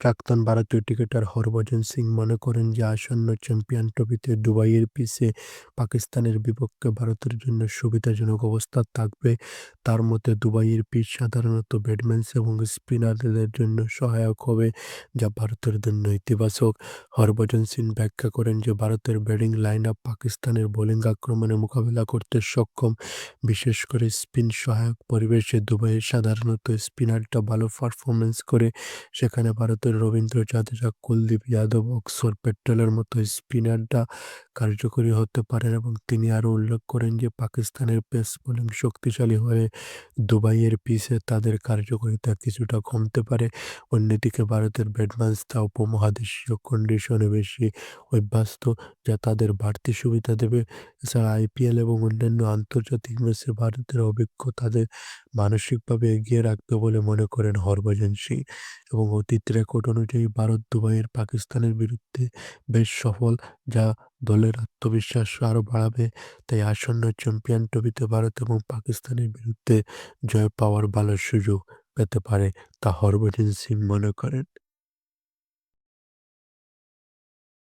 প্রাক্তন ভারতীয় ক্রিকেটার হরভজন সিং মনে করেন যে, আসন্ন চ্যাম্পিয়ন ট্রফিতে দুবাইয়ের পিচে পাকিস্তানের বিপক্ষে ভারতের জন্য সুবিধাজনক অবস্থা থাকবে। তার মতে দুবাইয়ের পিচ সাধারণত ব্যাটসম্যান এবং স্পিনারদের জন্য সহায়ক হবে, যা ভারতের জন্য ইতিবাচক। হরভজন সিং ব্যাখ্যা করেন যে ভারতের ব্যাটিং লাইন-আপ পাকিস্তানের বোলিং আক্রমণের মোকাবেলা করতে সক্ষম, বিশেষ করে স্পিন সহায়ক পরিবেশে। দুবাইয়ে সাধারণত স্পিনারটা ভালো পারফরমেন্স করে, সেখানে ভারতের রবীন্দ্র জাদেজা, কুলদীপ যাদব, অক্সর প্যাটেলের মতো স্পিনাররা কার্যকরী হতে পারেন এবং তিনি আরও উল্লেখ করেন যে পাকিস্তানের পেস বোলিং শক্তিশালী হলে দুবাইয়ের পিসে তাদের কার্যকারিতা কিছুটা কমতে পারে। অন্যদিকে ভারতের ব্যাটসম্যানরা উপমহাদেশীয় কন্ডিশনে বেশি অভ্যস্ত, যা তাদের বাড়তি সুবিধা দেবে। এছাড়া আইপিএল এবং অন্যান্য আন্তর্জাতিক ম্যাচে ভারতের অভিজ্ঞ তাদের মানসিকভাবে এগিয়ে রাখবে বলে মনে করেন হরভজন সিং এবং অতীত রেকর্ড অনুযায়ী ভারত দুবাইয়ের পাকিস্তানের বিরুদ্ধে বেশ সফল, যা দলের আত্মবিশ্বাস আরও বাড়াবে। তাই আসন্ন চ্যাম্পিয়ন ট্রফিতে ভারত এবং পাকিস্তানের বিরুদ্ধে জয় পাওয়ার ভালো সুযোগ পেতে পারে, তা হরভজন সিং মনে করেন।